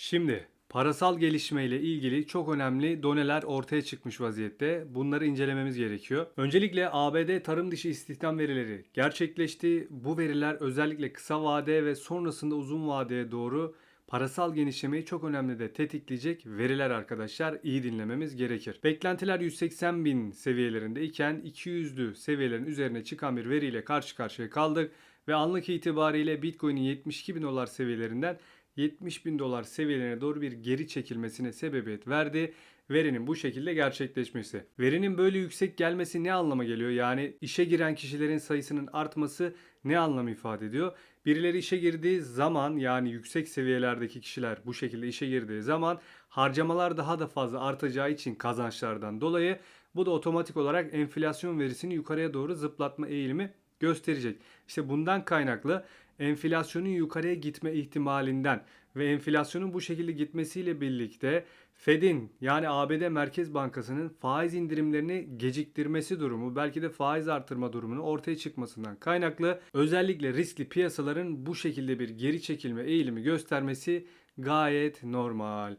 Şimdi parasal gelişme ile ilgili çok önemli doneler ortaya çıkmış vaziyette. Bunları incelememiz gerekiyor. Öncelikle ABD tarım dışı istihdam verileri gerçekleşti. Bu veriler özellikle kısa vade ve sonrasında uzun vadeye doğru parasal genişlemeyi çok önemli de tetikleyecek veriler arkadaşlar. İyi dinlememiz gerekir. Beklentiler 180 bin seviyelerinde iken 200'lü seviyelerin üzerine çıkan bir veriyle karşı karşıya kaldık ve anlık itibariyle Bitcoin'in 72 bin dolar seviyelerinden 70 bin dolar seviyelerine doğru bir geri çekilmesine sebebiyet verdi. Verinin bu şekilde gerçekleşmesi. Verinin böyle yüksek gelmesi ne anlama geliyor? Yani işe giren kişilerin sayısının artması ne anlam ifade ediyor? Birileri işe girdiği zaman yani yüksek seviyelerdeki kişiler bu şekilde işe girdiği zaman harcamalar daha da fazla artacağı için kazançlardan dolayı bu da otomatik olarak enflasyon verisini yukarıya doğru zıplatma eğilimi gösterecek. İşte bundan kaynaklı enflasyonun yukarıya gitme ihtimalinden ve enflasyonun bu şekilde gitmesiyle birlikte Fed'in yani ABD Merkez Bankası'nın faiz indirimlerini geciktirmesi durumu belki de faiz artırma durumunun ortaya çıkmasından kaynaklı özellikle riskli piyasaların bu şekilde bir geri çekilme eğilimi göstermesi gayet normal.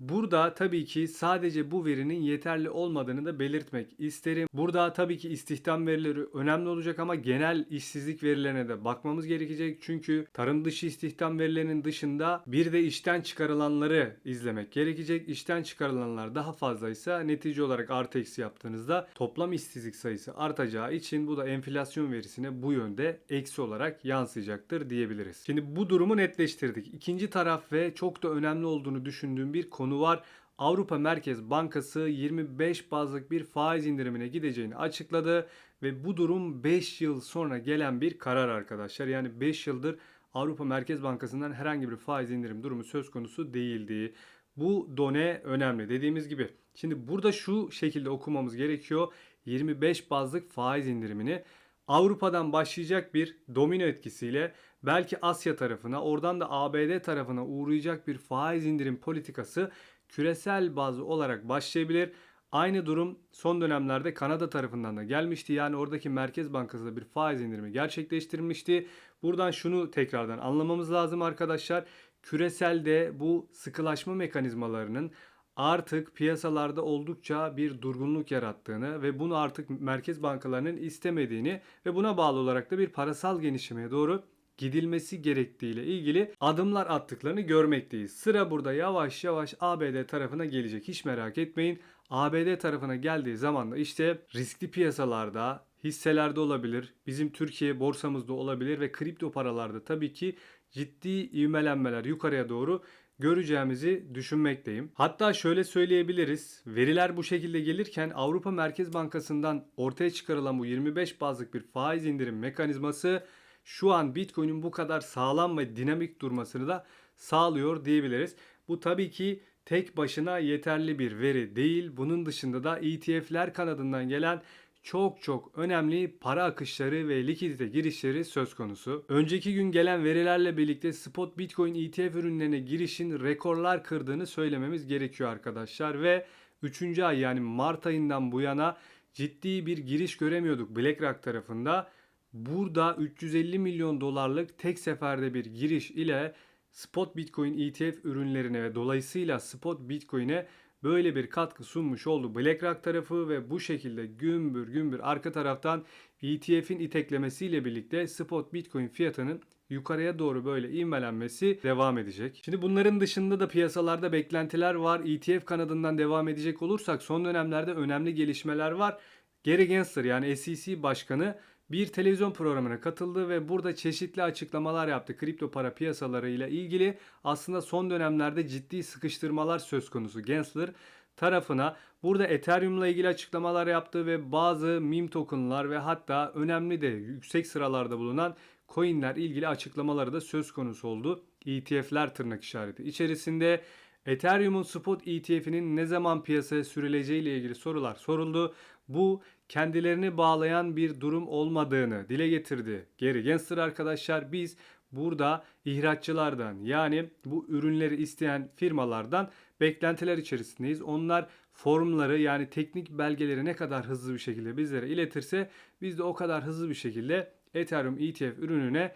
Burada tabii ki sadece bu verinin yeterli olmadığını da belirtmek isterim. Burada tabii ki istihdam verileri önemli olacak ama genel işsizlik verilerine de bakmamız gerekecek. Çünkü tarım dışı istihdam verilerinin dışında bir de işten çıkarılanları izlemek gerekecek. İşten çıkarılanlar daha fazlaysa netice olarak artı eksi yaptığınızda toplam işsizlik sayısı artacağı için bu da enflasyon verisine bu yönde eksi olarak yansıyacaktır diyebiliriz. Şimdi bu durumu netleştirdik. İkinci taraf ve çok da önemli olduğunu düşündüğüm bir konu var. Avrupa Merkez Bankası 25 bazlık bir faiz indirimine gideceğini açıkladı ve bu durum 5 yıl sonra gelen bir karar arkadaşlar. Yani 5 yıldır Avrupa Merkez Bankası'ndan herhangi bir faiz indirim durumu söz konusu değildi. Bu done önemli dediğimiz gibi. Şimdi burada şu şekilde okumamız gerekiyor. 25 bazlık faiz indirimini Avrupa'dan başlayacak bir domino etkisiyle belki Asya tarafına oradan da ABD tarafına uğrayacak bir faiz indirim politikası küresel bazı olarak başlayabilir. Aynı durum son dönemlerde Kanada tarafından da gelmişti. Yani oradaki Merkez Bankası da bir faiz indirimi gerçekleştirmişti. Buradan şunu tekrardan anlamamız lazım arkadaşlar. Küreselde bu sıkılaşma mekanizmalarının artık piyasalarda oldukça bir durgunluk yarattığını ve bunu artık merkez bankalarının istemediğini ve buna bağlı olarak da bir parasal genişlemeye doğru gidilmesi gerektiğiyle ilgili adımlar attıklarını görmekteyiz. Sıra burada yavaş yavaş ABD tarafına gelecek. Hiç merak etmeyin. ABD tarafına geldiği zaman da işte riskli piyasalarda hisselerde olabilir, bizim Türkiye borsamızda olabilir ve kripto paralarda tabii ki ciddi ivmelenmeler yukarıya doğru göreceğimizi düşünmekteyim. Hatta şöyle söyleyebiliriz. Veriler bu şekilde gelirken Avrupa Merkez Bankası'ndan ortaya çıkarılan bu 25 bazlık bir faiz indirim mekanizması şu an Bitcoin'in bu kadar sağlam ve dinamik durmasını da sağlıyor diyebiliriz. Bu tabii ki tek başına yeterli bir veri değil. Bunun dışında da ETF'ler kanadından gelen çok çok önemli para akışları ve likidite girişleri söz konusu. Önceki gün gelen verilerle birlikte spot Bitcoin ETF ürünlerine girişin rekorlar kırdığını söylememiz gerekiyor arkadaşlar ve 3. ay yani Mart ayından bu yana ciddi bir giriş göremiyorduk BlackRock tarafında. Burada 350 milyon dolarlık tek seferde bir giriş ile spot Bitcoin ETF ürünlerine ve dolayısıyla spot Bitcoin'e böyle bir katkı sunmuş oldu BlackRock tarafı ve bu şekilde gümbür gümbür arka taraftan ETF'in iteklemesiyle birlikte spot Bitcoin fiyatının yukarıya doğru böyle ivmelenmesi devam edecek. Şimdi bunların dışında da piyasalarda beklentiler var. ETF kanadından devam edecek olursak son dönemlerde önemli gelişmeler var. Gary Gensler yani SEC başkanı bir televizyon programına katıldı ve burada çeşitli açıklamalar yaptı. Kripto para piyasaları ile ilgili aslında son dönemlerde ciddi sıkıştırmalar söz konusu. Gensler tarafına burada Ethereum ile ilgili açıklamalar yaptı ve bazı meme tokenlar ve hatta önemli de yüksek sıralarda bulunan coinler ilgili açıklamaları da söz konusu oldu. ETF'ler tırnak işareti içerisinde Ethereum'un spot ETF'inin ne zaman piyasaya sürüleceği ile ilgili sorular soruldu. Bu kendilerini bağlayan bir durum olmadığını dile getirdi. Geri Gensler arkadaşlar biz burada ihraççılardan yani bu ürünleri isteyen firmalardan beklentiler içerisindeyiz. Onlar formları yani teknik belgeleri ne kadar hızlı bir şekilde bizlere iletirse biz de o kadar hızlı bir şekilde Ethereum ETF ürününe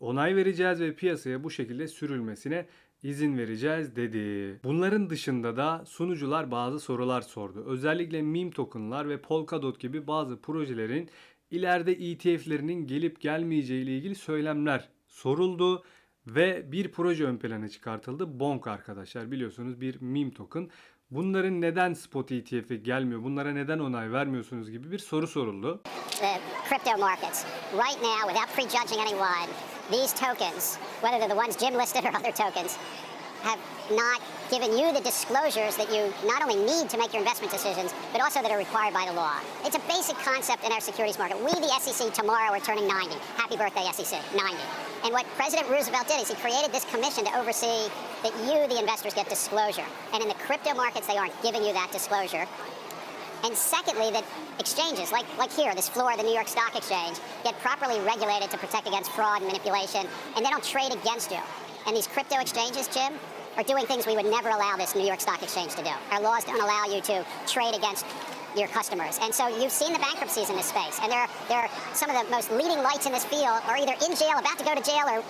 onay vereceğiz ve piyasaya bu şekilde sürülmesine izin vereceğiz dedi. Bunların dışında da sunucular bazı sorular sordu. Özellikle meme tokenlar ve Polkadot gibi bazı projelerin ileride ETF'lerinin gelip gelmeyeceği ile ilgili söylemler soruldu ve bir proje ön plana çıkartıldı. Bonk arkadaşlar biliyorsunuz bir meme token. Bunların neden spot ETF'e gelmiyor? Bunlara neden onay vermiyorsunuz gibi bir soru soruldu. the crypto markets. Right now, without prejudging anyone, these tokens, whether they're the ones Jim listed or other tokens, have not given you the disclosures that you not only need to make your investment decisions, but also that are required by the law. It's a basic concept in our securities market. We, the SEC, tomorrow are turning 90. Happy birthday, SEC, 90. And what President Roosevelt did is he created this commission to oversee that you, the investors, get disclosure. And in the crypto markets, they aren't giving you that disclosure. And secondly, that exchanges, like, like here, this floor of the New York Stock Exchange, get properly regulated to protect against fraud and manipulation, and they don't trade against you. And these crypto exchanges, Jim, are doing things we would never allow this New York Stock Exchange to do. Our laws don't allow you to trade against your customers. And so you've seen the bankruptcies in this space, and they're, they're some of the most leading lights in this field are either in jail, about to go to jail, or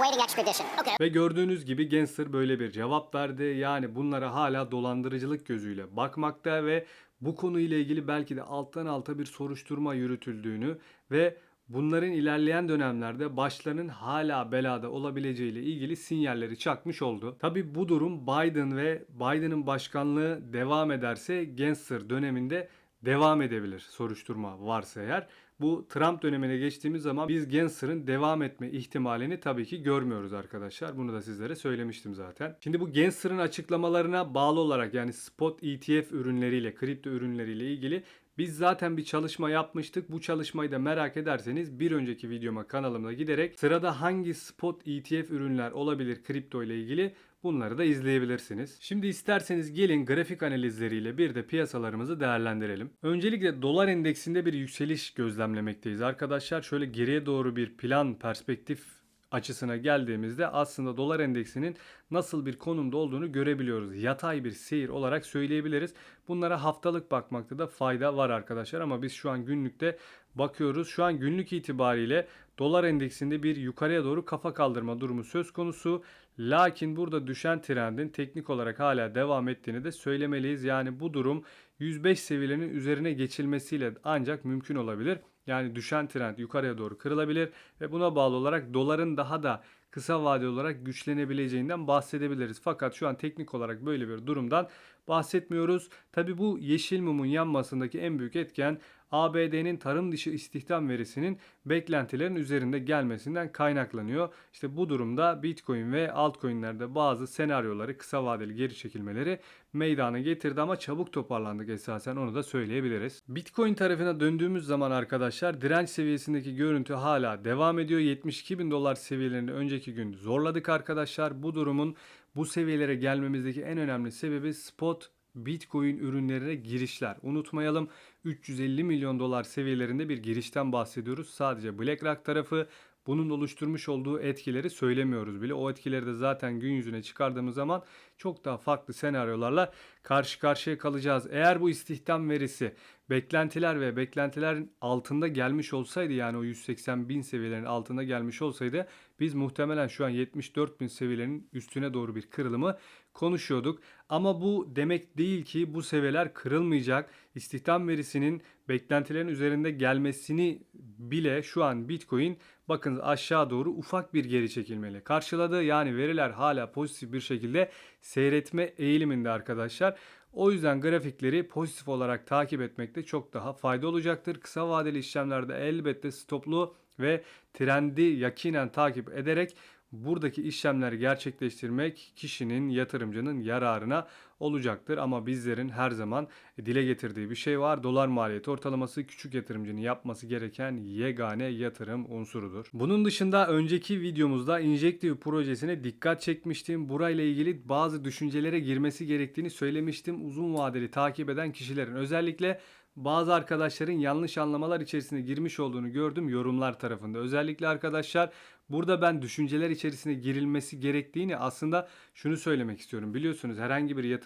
waiting extradition. Okay. Ve gördüğünüz gibi Gensler böyle bir cevap verdi. Yani bunlara hala dolandırıcılık gözüyle bakmakta ve bu konuyla ilgili belki de alttan alta bir soruşturma yürütüldüğünü ve bunların ilerleyen dönemlerde başlarının hala belada olabileceğiyle ilgili sinyalleri çakmış oldu. Tabi bu durum Biden ve Biden'ın başkanlığı devam ederse Gensler döneminde devam edebilir soruşturma varsa eğer. Bu Trump dönemine geçtiğimiz zaman biz Gensler'ın devam etme ihtimalini tabii ki görmüyoruz arkadaşlar. Bunu da sizlere söylemiştim zaten. Şimdi bu Gensler'ın açıklamalarına bağlı olarak yani spot ETF ürünleriyle, kripto ürünleriyle ilgili biz zaten bir çalışma yapmıştık. Bu çalışmayı da merak ederseniz bir önceki videoma kanalımda giderek sırada hangi spot ETF ürünler olabilir kripto ile ilgili Bunları da izleyebilirsiniz. Şimdi isterseniz gelin grafik analizleriyle bir de piyasalarımızı değerlendirelim. Öncelikle dolar endeksinde bir yükseliş gözlemlemekteyiz arkadaşlar. Şöyle geriye doğru bir plan perspektif açısına geldiğimizde aslında dolar endeksinin nasıl bir konumda olduğunu görebiliyoruz. Yatay bir seyir olarak söyleyebiliriz. Bunlara haftalık bakmakta da fayda var arkadaşlar ama biz şu an günlükte bakıyoruz. Şu an günlük itibariyle dolar endeksinde bir yukarıya doğru kafa kaldırma durumu söz konusu. Lakin burada düşen trendin teknik olarak hala devam ettiğini de söylemeliyiz. Yani bu durum 105 seviyelerinin üzerine geçilmesiyle ancak mümkün olabilir. Yani düşen trend yukarıya doğru kırılabilir ve buna bağlı olarak doların daha da kısa vadeli olarak güçlenebileceğinden bahsedebiliriz. Fakat şu an teknik olarak böyle bir durumdan bahsetmiyoruz. Tabi bu yeşil mumun yanmasındaki en büyük etken ABD'nin tarım dışı istihdam verisinin beklentilerin üzerinde gelmesinden kaynaklanıyor. İşte bu durumda Bitcoin ve altcoin'lerde bazı senaryoları kısa vadeli geri çekilmeleri meydana getirdi ama çabuk toparlandık esasen onu da söyleyebiliriz. Bitcoin tarafına döndüğümüz zaman arkadaşlar direnç seviyesindeki görüntü hala devam ediyor. 72 bin dolar seviyelerini önceki gün zorladık arkadaşlar. Bu durumun bu seviyelere gelmemizdeki en önemli sebebi spot Bitcoin ürünlerine girişler. Unutmayalım 350 milyon dolar seviyelerinde bir girişten bahsediyoruz. Sadece BlackRock tarafı bunun oluşturmuş olduğu etkileri söylemiyoruz bile. O etkileri de zaten gün yüzüne çıkardığımız zaman çok daha farklı senaryolarla karşı karşıya kalacağız. Eğer bu istihdam verisi beklentiler ve beklentilerin altında gelmiş olsaydı yani o 180 bin seviyelerin altında gelmiş olsaydı biz muhtemelen şu an 74 bin seviyelerinin üstüne doğru bir kırılımı konuşuyorduk. Ama bu demek değil ki bu seviyeler kırılmayacak. İstihdam verisinin beklentilerin üzerinde gelmesini bile şu an Bitcoin bakın aşağı doğru ufak bir geri çekilmeli. Karşıladı yani veriler hala pozitif bir şekilde seyretme eğiliminde arkadaşlar. O yüzden grafikleri pozitif olarak takip etmekte çok daha fayda olacaktır. Kısa vadeli işlemlerde elbette stoplu ve trendi yakinen takip ederek buradaki işlemleri gerçekleştirmek kişinin, yatırımcının yararına olacaktır. Ama bizlerin her zaman dile getirdiği bir şey var. Dolar maliyeti ortalaması küçük yatırımcının yapması gereken yegane yatırım unsurudur. Bunun dışında önceki videomuzda Injective projesine dikkat çekmiştim. Burayla ilgili bazı düşüncelere girmesi gerektiğini söylemiştim. Uzun vadeli takip eden kişilerin özellikle bazı arkadaşların yanlış anlamalar içerisine girmiş olduğunu gördüm yorumlar tarafında. Özellikle arkadaşlar burada ben düşünceler içerisine girilmesi gerektiğini aslında şunu söylemek istiyorum. Biliyorsunuz herhangi bir yatırım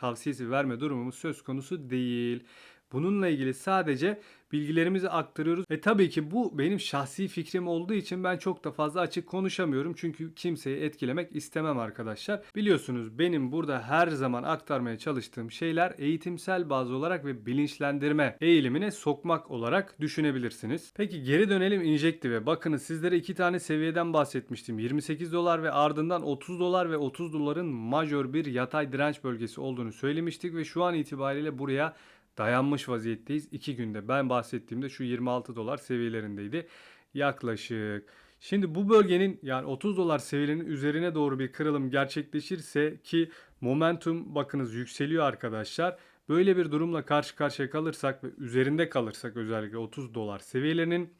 tavsiyesi verme durumumuz söz konusu değil. Bununla ilgili sadece bilgilerimizi aktarıyoruz. E tabii ki bu benim şahsi fikrim olduğu için ben çok da fazla açık konuşamıyorum. Çünkü kimseyi etkilemek istemem arkadaşlar. Biliyorsunuz benim burada her zaman aktarmaya çalıştığım şeyler eğitimsel bazı olarak ve bilinçlendirme eğilimine sokmak olarak düşünebilirsiniz. Peki geri dönelim Injective'e. Bakınız sizlere iki tane seviyeden bahsetmiştim. 28 dolar ve ardından 30 dolar ve 30 doların majör bir yatay direnç bölgesi olduğunu söylemiştik ve şu an itibariyle buraya dayanmış vaziyetteyiz. 2 günde ben bahsettiğimde şu 26 dolar seviyelerindeydi yaklaşık. Şimdi bu bölgenin yani 30 dolar seviyenin üzerine doğru bir kırılım gerçekleşirse ki momentum bakınız yükseliyor arkadaşlar. Böyle bir durumla karşı karşıya kalırsak ve üzerinde kalırsak özellikle 30 dolar seviyelerinin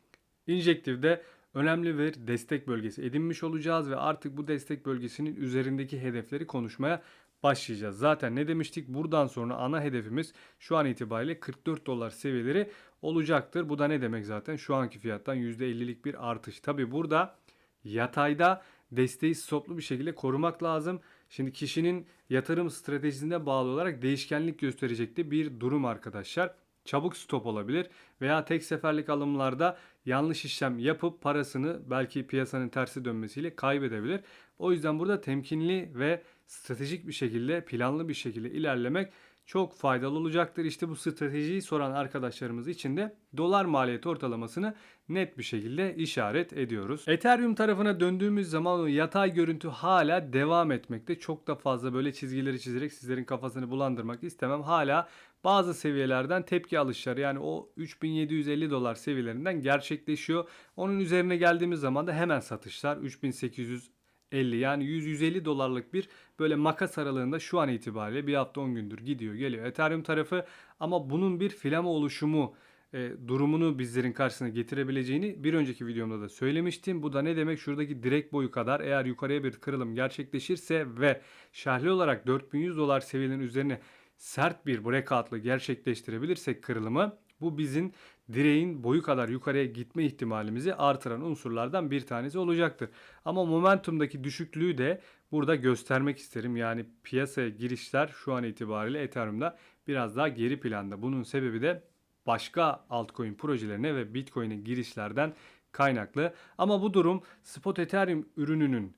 injektifde önemli bir destek bölgesi edinmiş olacağız ve artık bu destek bölgesinin üzerindeki hedefleri konuşmaya başlayacağız. Zaten ne demiştik? Buradan sonra ana hedefimiz şu an itibariyle 44 dolar seviyeleri olacaktır. Bu da ne demek zaten? Şu anki fiyattan %50'lik bir artış. Tabi burada yatayda desteği stoplu bir şekilde korumak lazım. Şimdi kişinin yatırım stratejisine bağlı olarak değişkenlik gösterecekti bir durum arkadaşlar. Çabuk stop olabilir veya tek seferlik alımlarda yanlış işlem yapıp parasını belki piyasanın tersi dönmesiyle kaybedebilir. O yüzden burada temkinli ve stratejik bir şekilde planlı bir şekilde ilerlemek çok faydalı olacaktır. İşte bu stratejiyi soran arkadaşlarımız için de dolar maliyeti ortalamasını net bir şekilde işaret ediyoruz. Ethereum tarafına döndüğümüz zaman o yatay görüntü hala devam etmekte. Çok da fazla böyle çizgileri çizerek sizlerin kafasını bulandırmak istemem. Hala bazı seviyelerden tepki alışları yani o 3750 dolar seviyelerinden gerçekleşiyor. Onun üzerine geldiğimiz zaman da hemen satışlar 3800 50 yani 100-150 dolarlık bir böyle makas aralığında şu an itibariyle bir hafta 10 gündür gidiyor geliyor Ethereum tarafı ama bunun bir filama oluşumu e, durumunu bizlerin karşısına getirebileceğini bir önceki videomda da söylemiştim. Bu da ne demek? Şuradaki direk boyu kadar eğer yukarıya bir kırılım gerçekleşirse ve şahli olarak 4100 dolar seviyenin üzerine sert bir breakout'la gerçekleştirebilirsek kırılımı bu bizim direğin boyu kadar yukarıya gitme ihtimalimizi artıran unsurlardan bir tanesi olacaktır. Ama momentumdaki düşüklüğü de burada göstermek isterim. Yani piyasaya girişler şu an itibariyle Ethereum'da biraz daha geri planda. Bunun sebebi de başka altcoin projelerine ve Bitcoin'e girişlerden kaynaklı. Ama bu durum spot Ethereum ürününün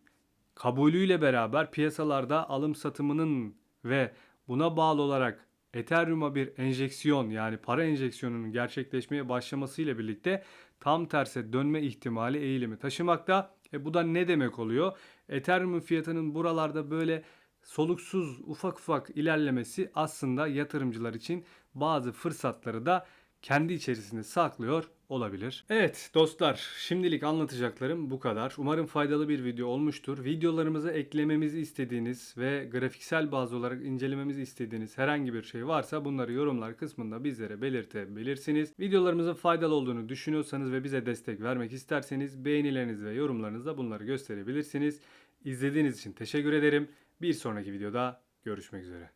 kabulüyle beraber piyasalarda alım satımının ve buna bağlı olarak Ethereum'a bir enjeksiyon yani para enjeksiyonunun gerçekleşmeye başlamasıyla birlikte tam terse dönme ihtimali eğilimi taşımakta. E bu da ne demek oluyor? Ethereum'un fiyatının buralarda böyle soluksuz ufak ufak ilerlemesi aslında yatırımcılar için bazı fırsatları da kendi içerisinde saklıyor olabilir. Evet dostlar şimdilik anlatacaklarım bu kadar. Umarım faydalı bir video olmuştur. Videolarımıza eklememizi istediğiniz ve grafiksel bazı olarak incelememizi istediğiniz herhangi bir şey varsa bunları yorumlar kısmında bizlere belirtebilirsiniz. Videolarımızın faydalı olduğunu düşünüyorsanız ve bize destek vermek isterseniz beğenileriniz ve yorumlarınızda bunları gösterebilirsiniz. İzlediğiniz için teşekkür ederim. Bir sonraki videoda görüşmek üzere.